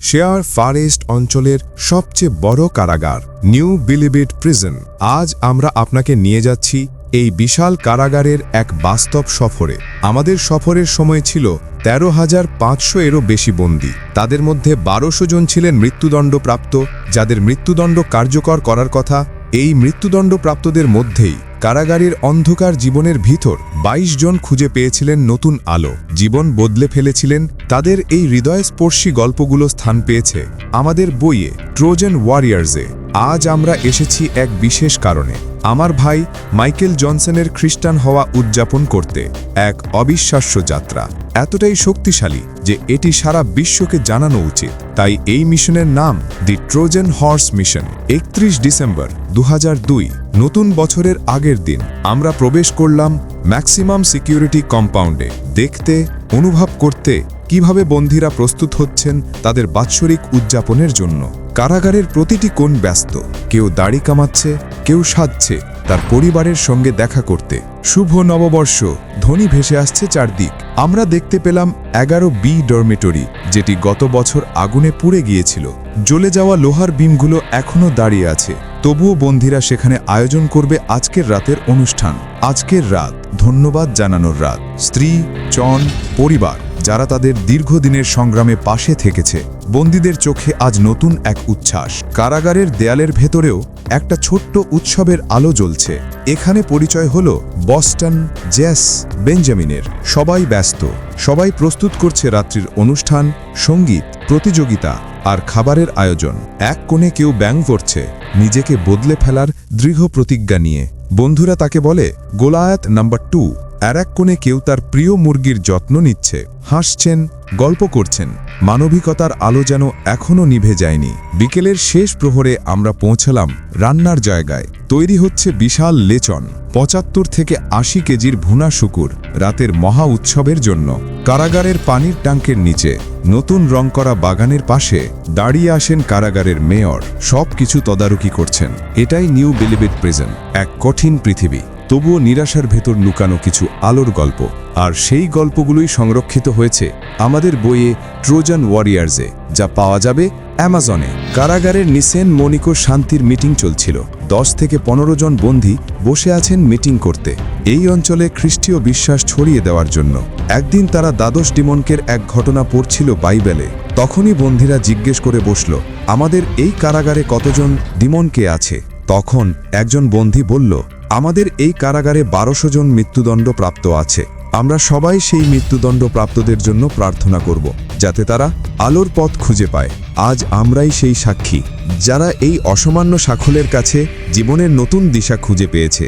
Share Far East অঞ্চলের সবচেয়ে বড় কারাগার, নিউ বিলিবিট প্রিজন। আজ আমরা আপনাকে নিয়ে যাচ্ছি এই বিশাল কারাগারের এক বাস্তব সফরে। আমাদের সফরের সময় ছিল তেরো হাজার পাঁচশো এরও বেশি বন্দী। তাদের মধ্যে বারোশো জন ছিলেন মৃত্যুদণ্ডপ্রাপ্ত, যাদের মৃত্যুদণ্ড কার্যকর করার কথা এই মৃত্যুদণ্ডপ্রাপ্তদের মধ্যেই কারাগারের অন্ধকার জীবনের ভিতর ২২ জন খুঁজে পেয়েছিলেন নতুন আলো। জীবন বদলে ফেলেছিলেন, তাদের এই হৃদয়স্পর্শী গল্পগুলো স্থান পেয়েছে আমাদের বইয়ে, ট্রোজেন ওয়ারিয়ার্সে। আজ আমরা এসেছি এক বিশেষ কারণে। আমার ভাই মাইকেল জনসনের খ্রিস্টান হওয়া উদযাপন করতে এক অবিশ্বাস্য যাত্রা। এতটাই শক্তিশালী যে এটি সারা বিশ্বকে জানানো উচিত। তাই এই মিশনের নাম দি ট্রোজেন হর্স মিশন একত্রিশ ডিসেম্বর দু হাজার দুই। নতুন বছরের আগের দিন আমরা প্রবেশ করলাম ম্যাক্সিমাম সিকিউরিটি কম্পাউন্ডে দেখতে, অনুভব করতে কীভাবে বন্দীরা প্রস্তুত হচ্ছেন তাদের বাৎসরিক উদযাপনের জন্য। কারাগারের প্রতিটি কোণ ব্যস্ত। কেউ দাড়ি কামাচ্ছে, কেউ সাজছে, তার পরিবারের সঙ্গে দেখা করতে। শুভ নববর্ষ ধ্বনি ভেসে আসছে চারদিক। আমরা দেখতে পেলাম এগারো বি ডরমেটরি, যেটি গত বছর আগুনে পুড়ে গিয়েছিল। জ্বলে যাওয়া লোহার বিমগুলো এখনও দাঁড়িয়ে আছে। তবুও বন্ধীরা সেখানে আয়োজন করবে আজকের রাতের অনুষ্ঠান। আজকের রাত ধন্যবাদ জানানোর রাত। স্ত্রী, চন, পরিবার, যারা তাদের দীর্ঘদিনের সংগ্রামে পাশে থেকেছে, বন্দীদের চোখে আজ নতুন এক উচ্ছ্বাস। কারাগারের দেয়ালের ভেতরেও একটা ছোট্ট উৎসবের আলো জ্বলছে। এখানে পরিচয় হল বস্টন জ্যাস বেঞ্জামিনের। সবাই ব্যস্ত, সবাই প্রস্তুত করছে রাত্রির অনুষ্ঠান, সংগীত, প্রতিযোগিতা আর খাবারের আয়োজন। এক কোণে কেউ ব্যাং করছে নিজেকে বদলে ফেলার দৃঢ় প্রতিজ্ঞা নিয়ে। বন্ধুরা তাকে বলে, গোলায়াত নাম্বার টু। আর এক কোণে কেউ তার প্রিয় মুরগির যত্ন নিচ্ছে। হাসছেন, গল্প করছেন। মানবিকতার আলো যেন এখনও নিভে যায়নি। বিকেলের শেষ প্রহরে আমরা পৌঁছলাম রান্নার জায়গায়। তৈরি হচ্ছে বিশাল লেচন, পঁচাত্তর থেকে আশি কেজির ভুনা শুকুর রাতের মহা উৎসবের জন্য। কারাগারের পানির ট্যাঙ্কের নিচে, নতুন রং করা বাগানের পাশে দাঁড়িয়ে আসেন কারাগারের মেয়র। সব কিছু তদারকি করছেন। এটাই নিউ বিলিবিট প্রিজন এক কঠিন পৃথিবী। তবুও নিরাশার ভেতর লুকানো কিছু আলোর গল্প। আর সেই গল্পগুলোই সংরক্ষিত হয়েছে আমাদের বইয়ে ট্রোজান ওয়ারিয়ার্সে, যা পাওয়া যাবে অ্যামাজনে। কারাগারের নিসেন মনিকো শান্তির মিটিং চলছিল। দশ থেকে পনেরো জন বন্দী বসে আছেন মিটিং করতে। এই অঞ্চলে খ্রিস্টীয় বিশ্বাস ছড়িয়ে দেওয়ার জন্য। একদিন তারা দ্বাদশ ডিমনকের এক ঘটনা পড়ছিল বাইবেলে। তখনই বন্দীরা জিজ্ঞেস করে বসল, আমাদের এই কারাগারে কতজন ডিমনকে আছে? তখন একজন বন্দী বলল, আমাদের এই কারাগারে বারোশো জন মৃত্যুদণ্ড প্রাপ্ত আছে। আমরা সবাই সেই মৃত্যুদণ্ড প্রাপ্তদের জন্য প্রার্থনা করব, যাতে তারা আলোর পথ খুঁজে পায়। আজ আমরাই সেই সাক্ষী, যারা এই অসামান্য সাখলের কাছে জীবনের নতুন দিশা খুঁজে পেয়েছে।